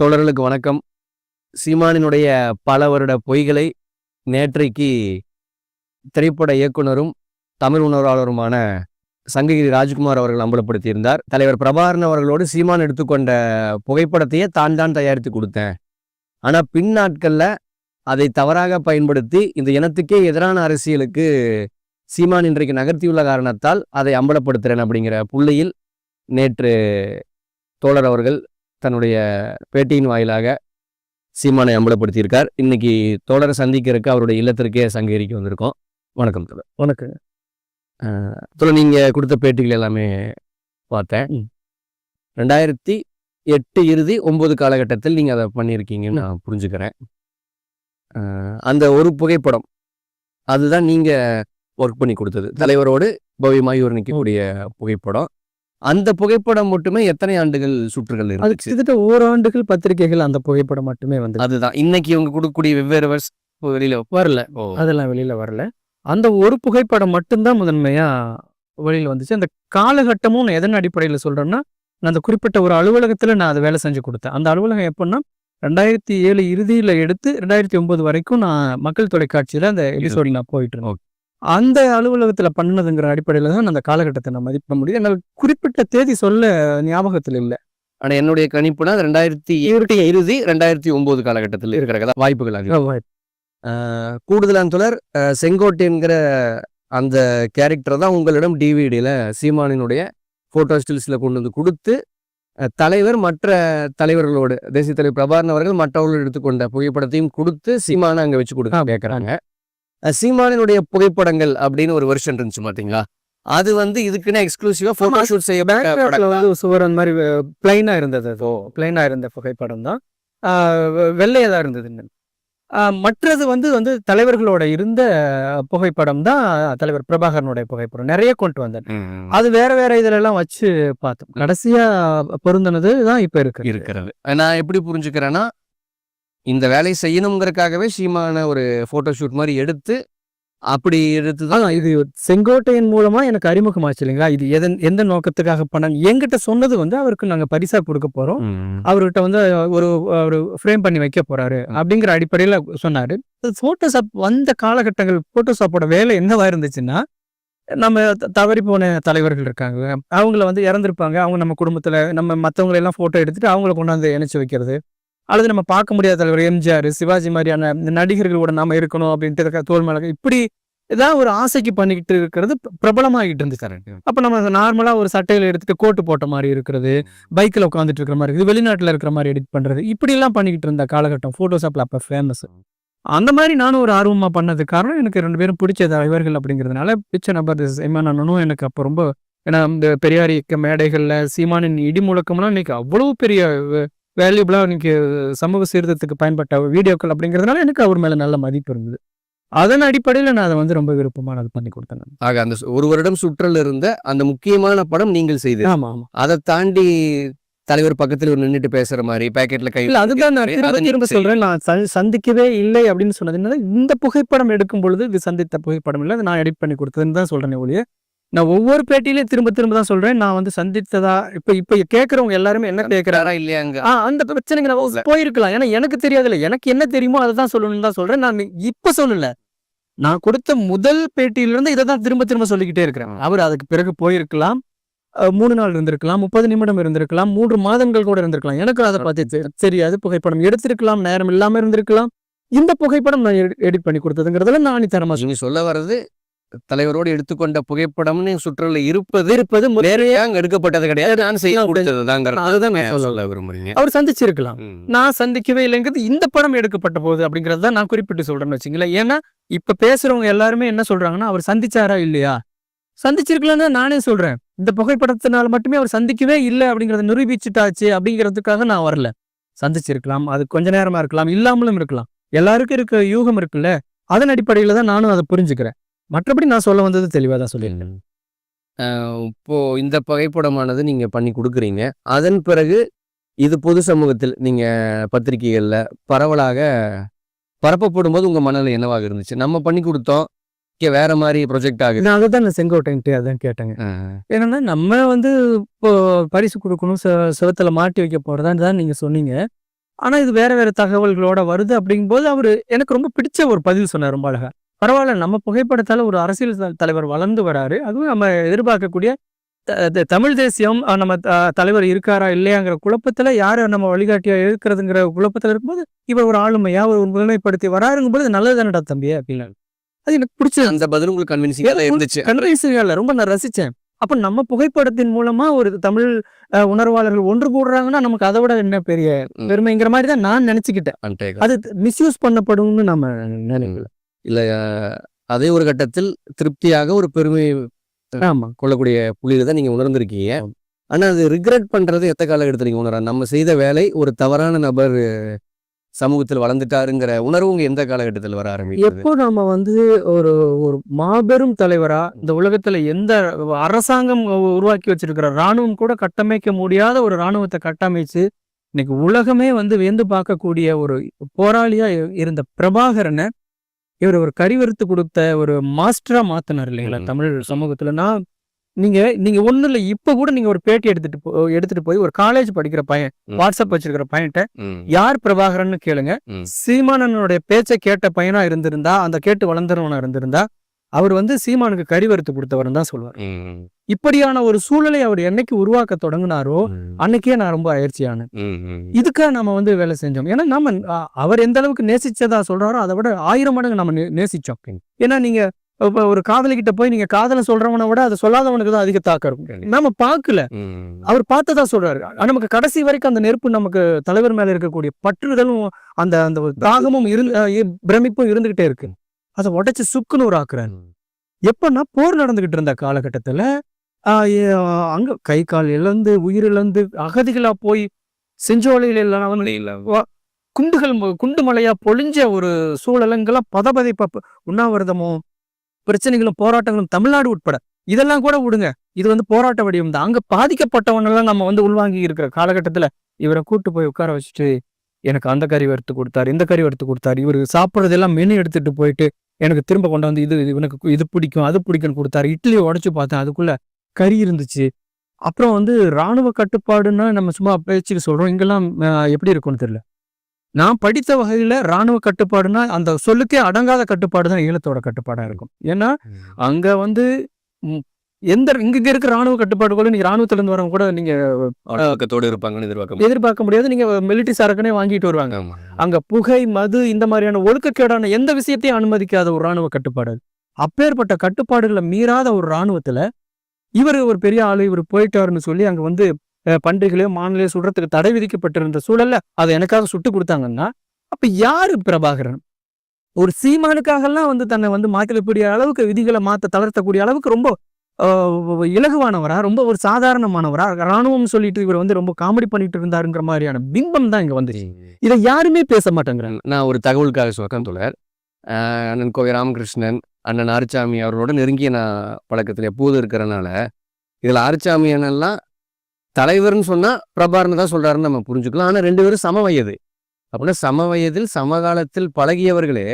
தோழர்களுக்கு வணக்கம். சீமானினுடைய பல வருட பொய்களை நேற்றைக்கு திரைப்பட இயக்குனரும் தமிழ் உணர்வாளருமான சங்ககிரி ராஜ்குமார் அவர்கள் அம்பலப்படுத்தியிருந்தார். தலைவர் பிரபாகரன் அவர்களோடு சீமான் எடுத்துக்கொண்ட புகைப்படத்தையே தான் தான் தயாரித்து கொடுத்தேன். ஆனால் பின் நாட்களில் அதை தவறாக பயன்படுத்தி இந்த இனத்துக்கே எதிரான அரசியலுக்கு சீமான் இன்றைக்கு நகர்த்தியுள்ள காரணத்தால் அதை அம்பலப்படுத்துகிறேன் அப்படிங்கிற புள்ளியில் நேற்று தோழர் அவர்கள் தன்னுடைய பேட்டியின் வாயிலாக சீமானை அம்பலப்படுத்தியிருக்கார். இன்னைக்கு தோழரை சந்திக்கிறதுக்கு அவருடைய இல்லத்திற்கே சங்ககிரிக்கு வந்திருக்கோம். வணக்கம் தோழர். வணக்கம். தோழர் நீங்க கொடுத்த பேட்டிகள் எல்லாமே பார்த்தேன். ரெண்டாயிரத்தி எட்டு இறுதி ஒன்பது காலகட்டத்தில் நீங்க அதை பண்ணியிருக்கீங்கன்னு நான் புரிஞ்சுக்கிறேன். அந்த ஒரு புகைப்படம் அதுதான் நீங்க ஒர்க் பண்ணி கொடுத்தது. தலைவரோடு பவ்யமாய் ஒரு நிற்கக்கூடிய புகைப்படம். அந்த புகைப்படம் மட்டுமே எத்தனை ஆண்டுகள் சுற்றுகள் அது இருந்துச்சு? கிட்டத்தட்ட ஓராண்டுகள் பத்திரிகைகள் அந்த புகைப்படம் மட்டுமே வந்து அதுதான். இன்னைக்கு இவங்க கொடுக்கக்கூடிய வெவ்வேறு வருஷ வெளியில வரல. அதெல்லாம் வெளியில வரல. அந்த ஒரு புகைப்படம் மட்டும்தான் முதன்மையா வெளியில வந்துச்சு. அந்த காலகட்டமும் நான் எதன் அடிப்படையில் சொல்றேன்னா நான் அந்த குறிப்பிட்ட ஒரு அலுவலகத்துல நான் அதை வேலை செஞ்சு கொடுத்தேன். அந்த அலுவலகம் எப்படின்னா ரெண்டாயிரத்தி ஏழு இறுதியில எடுத்து ரெண்டாயிரத்தி ஒன்பது வரைக்கும் நான் மக்கள் தொலைக்காட்சியில அந்த எபிசோட் நான் போயிட்டு இருந்தேன். அந்த அலுவலகத்துல பண்ணதுங்கிற அடிப்படையில தான் அந்த காலகட்டத்தை நான் மதிப்பிட முடியும். எனக்கு குறிப்பிட்ட தேதி சொல்ல ஞாபகத்தில் இல்லை. ஆனா என்னுடைய கணிப்புனா ரெண்டாயிரத்தி ஏழு இறுதி ரெண்டாயிரத்தி ஒன்பது காலகட்டத்தில் இருக்கிற கதை வாய்ப்புகள் அதிகம். கூடுதலான தொடர் செங்கோட்டைங்கிற அந்த கேரக்டர் தான் உங்களிடம் டிவிடியில் சீமானினுடைய ஃபோட்டோ ஸ்டில்ஸில் கொண்டு வந்து கொடுத்து தலைவர் மற்ற தலைவர்களோடு தேசிய தலைவர் பிரபாகரன் அவர்கள் மற்றவர்கள் எடுத்துக்கொண்ட புகைப்படத்தையும் கொடுத்து சீமானை அங்கே வச்சு கொடுக்க. கேட்குறாங்க சீமானினுடைய புகைப்படங்கள் அப்படின்னு ஒரு வெர்ஷன் இருந்துச்சு பார்த்தீங்களா அது வந்து இதுக்குன்னு எக்ஸ்க்ளூசிவாக ஃபோட்டோ ஷூட் செய்ய வந்து சுவர் அந்த மாதிரி பிளைனா இருந்தது அது. பிளைனா இருந்த புகைப்படம் தான். வெள்ளையா தான் இருந்தது மற்றது வந்து வந்து தலைவர்களோட இருந்த புகைப்படம் தான் தலைவர் பிரபாகரனுடைய புகைப்படம். நிறைய கொண்டு வந்தேன். அது வேற வேற இதுல எல்லாம் வச்சு பார்த்தோம். கடைசியா பொருந்தினது தான் இப்ப இருக்கு இருக்கிறது. நான் எப்படி புரிஞ்சுக்கிறேன்னா இந்த வேலையை செய்யணுங்கிறதுக்காகவே சீமான ஒரு ஃபோட்டோ ஷூட் மாதிரி எடுத்து அப்படி எடுத்து தான் இது செங்கோட்டையின் மூலமா எனக்கு அறிமுகமாச்சு இல்லைங்களா? இது எதன் எந்த நோக்கத்துக்காக பண்ணாங்க என்கிட்ட சொன்னது வந்து அவருக்கு நாங்க பரிசா கொடுக்க போறோம். அவர்கிட்ட வந்து ஒரு ஒரு ஃப்ரேம் பண்ணி வைக்க போறாரு அப்படிங்கிற அடிப்படையில சொன்னாரு. போட்டோஷாப் வந்த காலகட்டங்கள் போட்டோஷாப்போட வேலை என்னவா இருந்துச்சுன்னா நம்ம த- தவறி போன தலைவர்கள் இருக்காங்க. அவங்கள வந்து இறந்துருப்பாங்க. அவங்க நம்ம குடும்பத்துல நம்ம மத்தவங்களை எல்லாம் போட்டோ எடுத்துட்டு அவங்கள கொண்டாந்து இணைச்சு வைக்கிறது. அல்லது நம்ம பார்க்க முடியாத தலைவர் எம்ஜிஆர் சிவாஜி மாதிரியான நடிகர்கள் நடிகர்களோட நாம இருக்கணும் அப்படின்ட்டு இருக்க தோல் இப்படி ஏதாவது ஒரு ஆசைக்கு பண்ணிக்கிட்டு இருக்கிறது பிரபலமாகிட்டு இருந்துச்சு. கரெக்ட் அப்போ நம்ம நார்மலா ஒரு சட்டையில எடுத்துட்டு கோட்டு போட்ட மாதிரி இருக்கிறது பைக்கில் உட்காந்துட்டு இருக்கிற மாதிரி இருக்குது வெளிநாட்டில் இருக்கிற மாதிரி எடிட் பண்ணுறது இப்படி எல்லாம் பண்ணிக்கிட்டு இருந்த காலகட்டம் ஃபோட்டோஷாப்பில் அப்போ ஃபேமஸ் அந்த மாதிரி நானும் ஒரு ஆர்வமாக பண்ணது காரணம் எனக்கு ரெண்டு பேரும் பிடிச்ச தலைவர்கள் அப்படிங்கிறதுனால பிடிச்ச நபர் எம்என் அண்ணனும் எனக்கு அப்போ ரொம்ப ஏன்னா இந்த பெரியார் இயக்க மேடைகளில் சீமானின் இடி முழக்கம்லாம் இன்னைக்கு அவ்வளோ பெரிய வேல்யூபிளாக இன்னைக்கு சமூக சீர்திருத்தத்துக்கு பயன்பட்ட வீடியோக்கள் அப்படிங்கிறதுனால எனக்கு அவர் மேலே நல்ல மதிப்பு இருந்தது. அதன் அடிப்படையில் நான் அதை வந்து ரொம்ப விருப்பமானது பண்ணி கொடுத்தேன். ஆக அந்த ஒரு வருடம் சுற்றல் இருந்த அந்த முக்கியமான படம் நீங்கள் செய்தது. ஆமா ஆமா. அதை தாண்டி தலைவர் பக்கத்துல ஒரு நின்னுட்டு பேசுற மாதிரி பாக்கெட்ல கை இல்ல அதுதான் நான் அதை திரும்ப சொல்றேன். நான் சந்திக்கவே இல்லை அப்படின்னு சொன்னது. இந்த புகைப்படம் எடுக்கும் பொழுது இது சந்தித்த புகைப்படம் இல்லை அது நான் எடிட் பண்ணி கொடுத்ததுன்னு தான் சொல்றேன் ஒழிய நான் ஒவ்வொரு பேட்டியிலையும் திரும்ப திரும்ப தான் சொல்றேன். நான் வந்து சந்தித்ததா இப்ப இப்ப கேட்கறவங்க எல்லாருமே என்ன கேட்கிறாரா இல்லையா அங்க ஆ அந்த பிரச்சனைக்கு நான். போயிருக்கலாம். ஏன்னா எனக்கு தெரியாதுல்ல. எனக்கு என்ன தெரியுமோ அதை தான் சொல்லணும்னு தான் சொல்றேன். நான் இப்ப சொல்லல. நான் கொடுத்த முதல் பேட்டியில இருந்து இதை தான் திரும்ப திரும்ப சொல்லிக்கிட்டே இருக்கிறேன். அவர் அதுக்கு பிறகு போயிருக்கலாம். மூணு நாள் இருந்திருக்கலாம். முப்பது நிமிடம் இருந்திருக்கலாம். மூன்று மாதங்கள் கூட இருந்திருக்கலாம். எனக்கு அதை பார்த்து தெரியாது. புகைப்படம் எடுத்திருக்கலாம். நேரம் இல்லாம இருந்திருக்கலாம். இந்த புகைப்படம் நான் எடிட் பண்ணி கொடுத்ததுங்கிறதுல நான் ஆணித்தரமா நீங்க சொல்ல வர்றது தலைவரோடு எடுத்துக்கொண்ட புகைப்படம்னு சுற்றல இருப்பது இருப்பது அங்க எடுக்கப்பட்டது கிடையாது. நான் செய்ய கொடுத்ததுதாங்கிற அதுதான் சொல்ல விரும்புறீங்க? அவர் சந்திச்சிருக்கலாம். நான் சந்திக்கவே இல்லைங்கிறது இந்த படம் எடுக்கப்பட்ட போது அப்படிங்கறது தான் நான் குறிப்பிட்டு சொல்றேன்னு வச்சுங்களேன் ஏன்னா இப்ப பேசுறவங்க எல்லாருமே என்ன சொல்றாங்கன்னா அவர் சந்திச்சாரா இல்லையா? சந்திச்சிருக்கலாம்னு நானே சொல்றேன். இந்த புகைப்படத்தினால மட்டுமே அவர் சந்திக்கவே இல்லை அப்படிங்கறத நிரூபிச்சுட்டாச்சு அப்படிங்கிறதுக்காக நான் வரல. சந்திச்சிருக்கலாம். அது கொஞ்ச நேரமா இருக்கலாம். இல்லாமலும் இருக்கலாம். எல்லாருக்கும் இருக்க யூகம் இருக்குல்ல? அதன் அடிப்படையில தான் நானும் அதை புரிஞ்சுக்கிறேன். மற்றபடி நான் சொல்ல வந்தது தெளிவா தான் சொல்லியிருக்கேன். அஹ் இப்போ இந்த புகைப்படமானது நீங்க பண்ணி கொடுக்குறீங்க. அதன் பிறகு இது பொது சமூகத்தில் நீங்க பத்திரிகைகள்ல பரவலாக பரப்பப்படும் போது உங்க மனநிலை என்னவாக இருந்துச்சு? நம்ம பண்ணி கொடுத்தோம். இங்க வேற மாதிரி ப்ரொஜெக்ட் ஆகுது. நான் அதை தான் நான் செங்கோட்டைன்ட்டு அதான் கேட்டேங்க. என்னன்னா நம்ம வந்து இப்போ பரிசு கொடுக்கணும் செவத்துல மாட்டி வைக்க போறதான்னு தான் நீங்க சொன்னீங்க. ஆனா இது வேற வேற தகவல்களோட வருது அப்படிங்கும்போது அவரு எனக்கு ரொம்ப பிடிச்ச ஒரு பதில் சொன்னார் ரொம்ப அழகா. பரவாயில்ல நம்ம புகைப்படத்தால ஒரு அரசியல் தலைவர் வளர்ந்து வராரு. அதுவும் நம்ம எதிர்பார்க்கக்கூடிய தமிழ் தேசியம் நம்ம தலைவர் இருக்காரா இல்லையாங்கிற குழப்பத்துல யாரு நம்ம வழிகாட்டியா இருக்கிறதுங்கிற குழப்பத்துல இருக்கும்போது இவர் ஒரு ஆளுமையா ஒரு முழுமைப்படுத்தி வராருங்கும் போது நல்லது தானடா தம்பி அப்படின்னாரு அது எனக்கு பிடிச்சது. அந்த பதில் உங்களுக்கு கன்வின்சிங்கா இருந்துச்சு. கன்றைசியால ரொம்ப நான் ரசிச்சேன். அப்ப நம்ம புகைப்படத்தின் மூலமா ஒரு தமிழ் உணர்வாளர்கள் ஒன்று கூடுறாங்கன்னா நமக்கு அதை விட என்ன பெரிய. பெருமைங்கிற மாதிரி தான் நான் நினைச்சுக்கிட்டேன். அது மிஸ்யூஸ் பண்ணப்படும்னு நம்ம நினைக்கல. இல்ல அதே ஒரு கட்டத்தில் திருப்தியாக ஒரு பெருமை கொள்ளக்கூடிய புள்ளியில தான் நீங்க உணர்ந்திருக்கீங்க. ஆனா அது ரிக்ரெட் பண்றது எத்த காலகட்டத்தில் நீங்க உணர நம்ம செய்த வேலை ஒரு தவறான நபர் சமூகத்தில் வளர்ந்துட்டாருங்கிற உணர்வு உங்க எந்த காலகட்டத்தில் வர ஆரம்பிக்குது? எப்போ நம்ம வந்து ஒரு ஒரு மாபெரும் தலைவரா இந்த உலகத்துல எந்த அரசாங்கம் உருவாக்கி வச்சிருக்கிற ராணுவம் கூட கட்டமைக்க முடியாத ஒரு ராணுவத்தை கட்டமைச்சு இன்னைக்கு உலகமே வந்து வியந்து பார்க்கக்கூடிய ஒரு போராளியா இருந்த பிரபாகரனை இவர் ஒரு கறிவறுத்து கொடுத்த ஒரு மாஸ்டரா மாத்தினார் இல்லைங்களா. தமிழ் சமூகத்துல நான் நீங்க நீங்க ஒண்ணு இல்ல இப்ப கூட நீங்க ஒரு பேட்டி எடுத்துட்டு போ- எடுத்துட்டு போய் ஒரு காலேஜ் படிக்கிற பையன். வாட்ஸ்அப் வச்சிருக்கிற பையன்ட்ட ம், யார் பிரபாகரன்னு கேளுங்க. சீமானனுடைய பேச்சை கேட்ட பையனா இருந்திருந்தா அந்த கேட்டு வளர்ந்தவனா இருந்திருந்தா அவர் வந்து சீமானுக்கு கறி வறுத்து கொடுத்தவர் தான் சொல்லுவார் ம், இப்படியான ஒரு சூழலை அவர் என்னைக்கு உருவாக்க தொடங்கினாரோ அன்னைக்கே நான் ரொம்ப ம். இதுக்காக நம்ம வந்து வேலை செஞ்சோம். ஏன்னா நம்ம அவர் எந்த அளவுக்கு நேசிச்சதா சொல்றாரோ அதை விட ஆயிரம் மடங்கு நம்ம நேசிச்சோம். ஏன்னா நீங்க இப்ப ஒரு காதலிக்கிட்ட போய் நீங்க காதலை சொல்றவனை விட அதை சொல்லாதவனுக்கு தான் அதிக தாக்கம் இருக்கும். நாம பார்க்கல. அவர் பார்த்ததா சொல்றாரு. நமக்கு கடைசி வரைக்கும் அந்த நெருப்பு நமக்கு தலைவர் மேல இருக்கக்கூடிய பற்றுதலும் அந்த அந்த தாகமும் இருந்து பிரமிப்பும் இருந்துகிட்டே இருக்கு. அதை உடைச்சு சுக்குன்னு ஒரு ஆக்குறாரு. எப்பன்னா போர் நடந்துகிட்டு இருந்த காலகட்டத்துல அங்க கை கால் இழந்து உயிரிழந்து அகதிகளா போய் செஞ்சோலையில் எல்லாம் குண்டுகள் குண்டு மலையா பொழிஞ்ச ஒரு சூழலங்கெல்லாம் பதபதைப்பா உண்ணாவிரதமும் பிரச்சனைகளும் போராட்டங்களும் தமிழ்நாடு உட்பட. இதெல்லாம் கூட விடுங்க. இது வந்து போராட்ட வடிவம் தான். அங்க பாதிக்கப்பட்டவனெல்லாம் நம்ம வந்து உள்வாங்கி இருக்கிற காலகட்டத்துல இவரை கூட்டு போய் உட்கார வச்சுட்டு எனக்கு அந்த கறி வறுத்து கொடுத்தாரு இந்த கறி வறுத்து கொடுத்தாரு இவரு சாப்பிட்றதெல்லாம் மெனு எடுத்துட்டு போயிட்டு எனக்கு திரும்ப கொண்டு வந்து இது இவனுக்கு இது பிடிக்கும் அது பிடிக்கும்னு கொடுத்தாரு. இட்லியை உடச்சு பார்த்தேன் அதுக்குள்ள கறி இருந்துச்சு. அப்புறம் வந்து ராணுவ கட்டுப்பாடுன்னா நம்ம சும்மா பேச்சுக்கு சொல்றோம். இங்கெல்லாம் எப்படி இருக்கும்னு தெரியல. நான் படித்த வகையில ராணுவ கட்டுப்பாடுனா அந்த சொல்லுக்கே அடங்காத கட்டுப்பாடு தான் ஈழத்தோட கட்டுப்பாடா இருக்கும். ஏன்னா அங்க வந்து எந்த இங்க இருக்க ராணுவ கட்டுப்பாடு கூட நீங்க ராணுவத்துல இருந்து வரவங்க கூட நீங்க இருப்பாங்கன்னு எதிர்பார்க்க எதிர்பார்க்க முடியாது. நீங்க மிலிட்டரி சரக்குனே வாங்கிட்டு வருவாங்க. அங்க புகை மது இந்த மாதிரியான ஒழுக்கக்கேடான எந்த விஷயத்தையும் அனுமதிக்காத ஒரு ராணுவ கட்டுப்பாடு. அப்பேற்பட்ட கட்டுப்பாடுகளை மீறாத ஒரு ராணுவத்துல இவர் ஒரு பெரிய ஆளு இவர் போயிட்டாருன்னு சொல்லி அங்க வந்து பண்டிகைலையோ மாநிலையோ சுடுறதுக்கு தடை விதிக்கப்பட்டிருந்த சூழல்ல அதை எனக்காக சுட்டு கொடுத்தாங்கன்னா அப்ப யாரு பிரபாகரன்? ஒரு சீமானுக்காகலாம் வந்து தன்னை வந்து மாற்றக்கூடிய அளவுக்கு விதிகளை மாத்த தளர்த்தக்கூடிய அளவுக்கு ரொம்ப இலகுவானவரா ரொம்ப ஒரு சாதாரணமானவரா ராணுவம் சொல்லிட்டு இவர் வந்து ரொம்ப காமெடி பண்ணிட்டு இருந்தாருங்கிற மாதிரியான பிம்பம் தான் இங்க வந்துச்சு. இதை யாருமே பேச மாட்டேங்கிறாங்க. நான் ஒரு தகவலுக்காக சொல்றேன் தோழர். அண்ணன் கோவை ராமகிருஷ்ணன் அண்ணன் ஆரிச்சாமி அவரோட நெருங்கிய நான் பழக்கத்தில் எப்போதும் இருக்கிறனால இதில் ஆரிச்சாமி அண்ணன்லாம் தலைவர்னு சொன்னால் பிரபார்னு தான் சொல்கிறாருன்னு நம்ம புரிஞ்சுக்கலாம். ஆனால் ரெண்டு பேரும் சம வயது. அப்படின்னா சம வயதில் சமகாலத்தில் பழகியவர்களே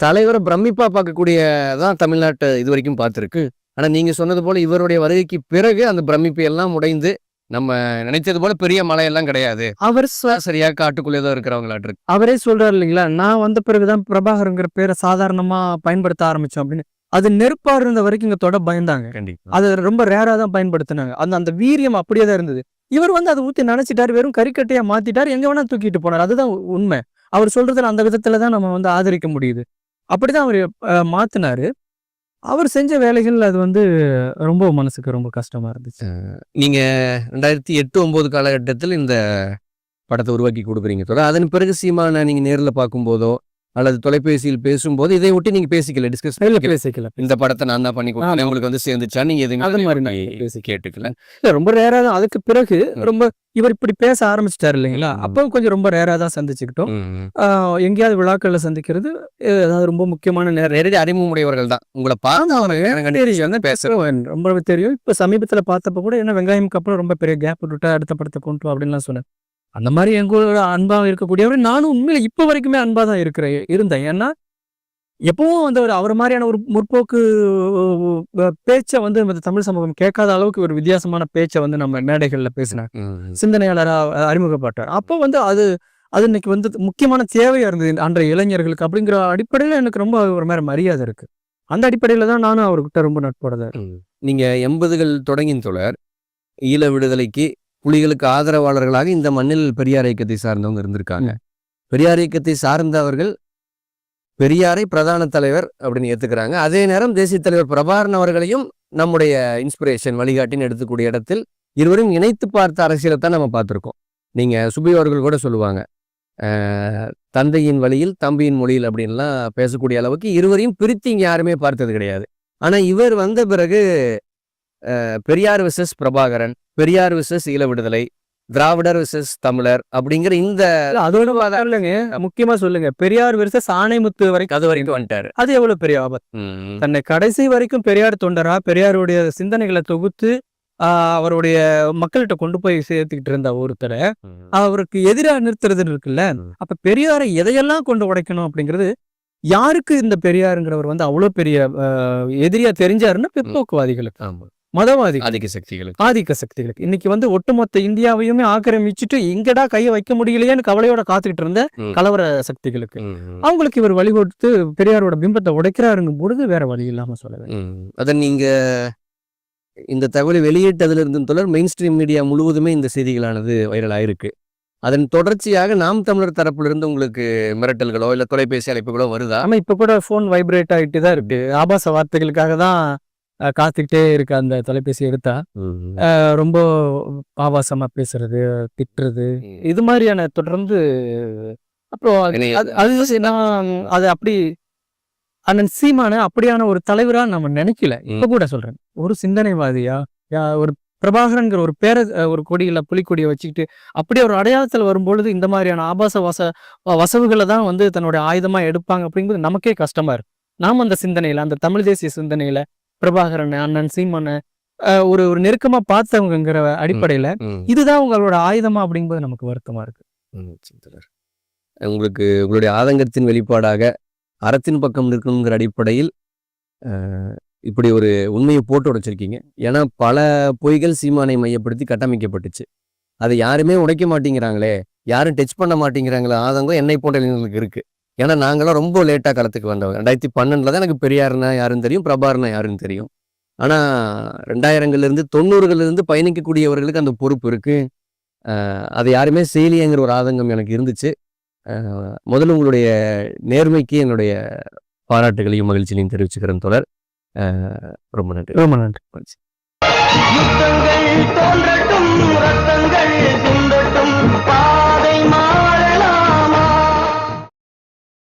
தலைவரை பிரமிப்பாக பார்க்கக்கூடிய தான் தமிழ்நாட்டை இது வரைக்கும் பார்த்துருக்கு. ஆனால் நீங்கள் சொன்னது போல் இவருடைய வருகைக்கு பிறகு அந்த பிரமிப்பை எல்லாம் உடைந்து நம்ம நினைச்சது போல பெரிய மலையெல்லாம் கிடையாது. அவர் சரியா காட்டுக்குள்ளே தான் இருக்கிறவங்களாட்டு இருக்கு அவரே சொல்றாரு இல்லைங்களா? நான் வந்த பிறகுதான் பிரபாகரங்கிற பேரை சாதாரணமா பயன்படுத்த ஆரம்பிச்சோம் அப்படின்னு. அது நெருப்பா இருந்த வரைக்கும் இங்க தொட பயந்தாங்க. கண்டிப்பா. அது ரொம்ப ரேரா தான் பயன்படுத்தினாங்க. அந்த அந்த வீரியம் அப்படியே தான் இருந்தது. இவர் வந்து அதை ஊத்தி நினைச்சிட்டாரு. வெறும் கறிக்கட்டையா மாத்திட்டாரு. எங்க வேணா தூக்கிட்டு போனார். அதுதான் உண்மை. அவர் சொல்றதுல அந்த விதத்துல தான் நம்ம வந்து ஆதரிக்க முடியுது. அப்படிதான் அவர் மாத்தினாரு. அவர் செஞ்ச வேலைகள் அது வந்து ரொம்ப மனசுக்கு ரொம்ப கஷ்டமா இருந்துச்சு. நீங்க ரெண்டாயிரத்தி எட்டு ஒன்பது காலகட்டத்தில் இந்த படத்தை உருவாக்கி கொடுக்குறீங்க தொடர் அதன் பிறகு சீமான நீங்க நேரில் பார்க்கும்போதோ அல்லது தொலைபேசியில் பேசும்போது இதை ஒட்டி நீங்க பேசிக்கல டிஸ்கஸ் பேசிக்கல. இந்த படத்தை நான் தான் பண்ணி கொடுத்தேன். உங்களுக்கு வந்து சேர்ந்துச்சா? நீங்க அது எதுவுமே மாதிரி பண்ணி நான் பேசி- கேட்டுக்கல. இல்ல ரொம்ப ரேரா தான். அதுக்கு பிறகு. ரொம்ப இவர் இப்படி பேச ஆரம்பிச்சிட்டாரு இல்லைங்களா. அப்போ கொஞ்சம் ரொம்ப ரேரா தான் சந்திச்சுக்கிட்டோம். எங்கேயாவது விழாக்கள்ல சந்திக்கிறது அதாவது ரொம்ப முக்கியமான நேரடி அறிமுகமுடையவர்கள் தான். உங்களை பார்த்து தெரியும். பேசுறேன் ரொம்பவே தெரியும். இப்ப சமீபத்துல பார்த்தப்ப கூட என்ன வெங்காயம்க்கு அப்புறம் ரொம்ப பெரிய கேப் விட்டுட்டா அடுத்த படத்தை கொண்டு அப்படின்லாம் சொன்னேன் அந்த மாதிரி எங்களோட அன்பா இருக்கக்கூடியவர் நானும் உண்மையில இப்ப வரைக்குமே அன்பா தான் இருக்கிறேன் இருந்தேன். ஏன்னா எப்பவும் வந்து ஒரு அவர் மாதிரியான ஒரு முற்போக்கு பேச்சை வந்து நம்ம தமிழ் சமூகம் கேட்காத அளவுக்கு ஒரு வித்தியாசமான பேச்சை வந்து நம்ம மேடைகள்ல பேசினாங்க சிந்தனையாளரா அறிமுகப்பட்டார். அப்போ வந்து அது அது இன்னைக்கு வந்து முக்கியமான தேவையா இருந்தது அன்றைய இளைஞர்களுக்கு அப்படிங்கிற அடிப்படையில எனக்கு ரொம்ப ஒரு மாதிரி மரியாதை இருக்கு. அந்த அடிப்படையில தான் நானும் அவர்கிட்ட ரொம்ப நட்போட தான் இருக்கேன். நீங்க எண்பதுகள் தொடங்கின் தொடர் ஈழ விடுதலைக்கு புலிகளுக்கு ஆதரவாளர்களாக இந்த மண்ணில் பெரியார் இயக்கத்தை சார்ந்தவங்க இருந்திருக்காங்க. பெரியார் இயக்கத்தை சார்ந்தவர்கள் பெரியாரை பிரதான தலைவர் அப்படின்னு ஏத்துக்கிறாங்க. அதே நேரம் தேசிய தலைவர் பிரபாரன் அவர்களையும் நம்முடைய இன்ஸ்பிரேஷன் வழிகாட்டின்னு எடுத்துக்கூடிய இடத்தில் இருவரும் இணைத்து பார்த்த அரசியலை தான் நம்ம பார்த்துருக்கோம். நீங்க சுபி அவர்கள் கூட சொல்லுவாங்க தந்தையின் வழியில் தம்பியின் மொழியில் அப்படின்லாம் பேசக்கூடிய அளவுக்கு இருவரையும் பிரித்து இங்கே யாருமே பார்த்தது கிடையாது. ஆனால் இவர் வந்த பிறகு பெரியார் விசஸ் பிரபாகரன் பெரியார் விசஸ் ஈழ விடுதலை திராவிடர் விசஸ் தமிழர் அப்படிங்கிற இந்த அதோட இல்லைங்க. முக்கியமா சொல்லுங்க. பெரியார் விருசஸ் ஆணைமுத்து வரைக்கும் கதை வரைக்கும் வந்துட்டாரு. அது எவ்வளவு பெரிய ஆபத்து? ம், தன்னை கடைசி வரைக்கும் பெரியார் தொண்டரா? பெரியாருடைய சிந்தனைகளை தொகுத்து ஆஹ், அவருடைய மக்கள்கிட்ட கொண்டு போய் சேர்த்துக்கிட்டு இருந்த ஒருத்தரை அவருக்கு எதிராக நிறுத்துறது இருக்குல்ல. அப்ப பெரியாரை எதையெல்லாம் கொண்டு உடைக்கணும் அப்படிங்கிறது யாருக்கு இந்த பெரியாருங்கிறவர் வந்து அவ்வளவு பெரிய எதிரியா தெரிஞ்சாருன்னா பிற்போக்குவாதிகளுக்கு. ஆமா. மதவாதி ஆதிக்க சக்திகளுக்கு. ஆதிக்க சக்திகளுக்கு. இன்னைக்கு வந்து ஒட்டுமொத்த இந்தியாவையுமே ஆக்கிரமிச்சுட்டு எங்கடா கையை வைக்க முடியலையேன்னு கவலையோட காத்துக்கிட்டு இருந்த. கலவர சக்திகளுக்கு. அவங்களுக்கு இவர் வழி கொடுத்து பெரியாரோட பிம்பத்தை உடைக்கிறாருங்கும் பொழுது வேற வழி இல்லாம சொல்லுவேன். அதை நீங்க இந்த தகவலை வெளியிட்டதுல இருந்து தொடர் மெயின் ஸ்ட்ரீம் மீடியா முழுவதுமே இந்த செய்திகளானது வைரல் ஆயிருக்கு. அதன் தொடர்ச்சியாக நாம் தமிழர் தரப்புல இருந்து உங்களுக்கு மிரட்டல்களோ இல்ல தொலைபேசி அழைப்புகளோ வருதா? ஆமா இப்ப கூட ஃபோன் வைப்ரேட் ஆகிட்டு தான் இருக்கு. ஆபாச வார்த்தைகளுக்காக தான் காத்துக்கிட்டே இருக்கு அந்த தொலைபேசி எடுத்தா ரொம்ப ஆபாசமா பேசுறது திட்டுறது. இது மாதிரியான தொடர்ந்து அப்புறம் அது- நான் அது அப்படி அண்ணன் சீமான அப்படியான ஒரு தலைவரா நம்ம நினைக்கல. இப்ப கூட சொல்றேன். ஒரு சிந்தனைவாதியா ஒரு பிரபாகரன்கிற ஒரு பேர ஒரு கொடியில புலிக்கொடியை வச்சுக்கிட்டு அப்படி ஒரு அடையாளத்துல வரும்பொழுது இந்த மாதிரியான ஆபாச வச வசவுகளை தான் வந்து தன்னுடைய ஆயுதமா எடுப்பாங்க அப்படிங்கிறது நமக்கே கஷ்டமா இருக்கு. நாம அந்த சிந்தனையில அந்த தமிழ் தேசிய சிந்தனையில பிரபாகரன் அண்ணன் சீமனை ஒரு ஒரு நெருக்கமா பார்த்தவங்கிற அடிப்படையில. இதுதான் உங்களோட ஆயுதமா அப்படிங்கும்போது நமக்கு வருத்தமா இருக்கு. உங்களுக்கு உங்களுடைய ஆதங்கத்தின் வெளிப்பாடாக அறத்தின் பக்கம் நிற்கணுங்கிற அடிப்படையில் இப்படி ஒரு உண்மையை போட்டு உடைச்சிருக்கீங்க ஏன்னா பல பொய்கள் சீமானை மையப்படுத்தி கட்டமைக்கப்பட்டுச்சு அதை யாருமே உடைக்க மாட்டேங்கிறாங்களே யாரும் டச் பண்ண மாட்டேங்கிறாங்களே ஆதங்கம் என்னை போன்ற இளைஞர்களுக்கு இருக்கு ஏன்னா நாங்களாம் ரொம்ப லேட்டாக களத்துக்கு வந்தவங்க. ரெண்டாயிரத்தி பன்னெண்டில் தான் எனக்கு பெரியாருன்னா யாருன்னு தெரியும் பிரபாரனா யாருன்னு தெரியும். ஆனால் ரெண்டாயிரங்கள்ல இருந்து தொண்ணூறுகள்ல இருந்து பயணிக்கக்கூடியவர்களுக்கு அந்த பொறுப்பு இருக்கு. அஹ், அதை யாருமே செய்யலையேங்கிற ஒரு ஆதங்கம் எனக்கு இருந்துச்சு. முதல்ல உங்களுடைய நேர்மைக்கு என்னுடைய பாராட்டுகளையும் மகிழ்ச்சியையும் தெரிவிச்சுக்கிறேன் தொடர் ரொம்ப நன்றி. ரொம்ப நன்றி. தோன்றட்டும்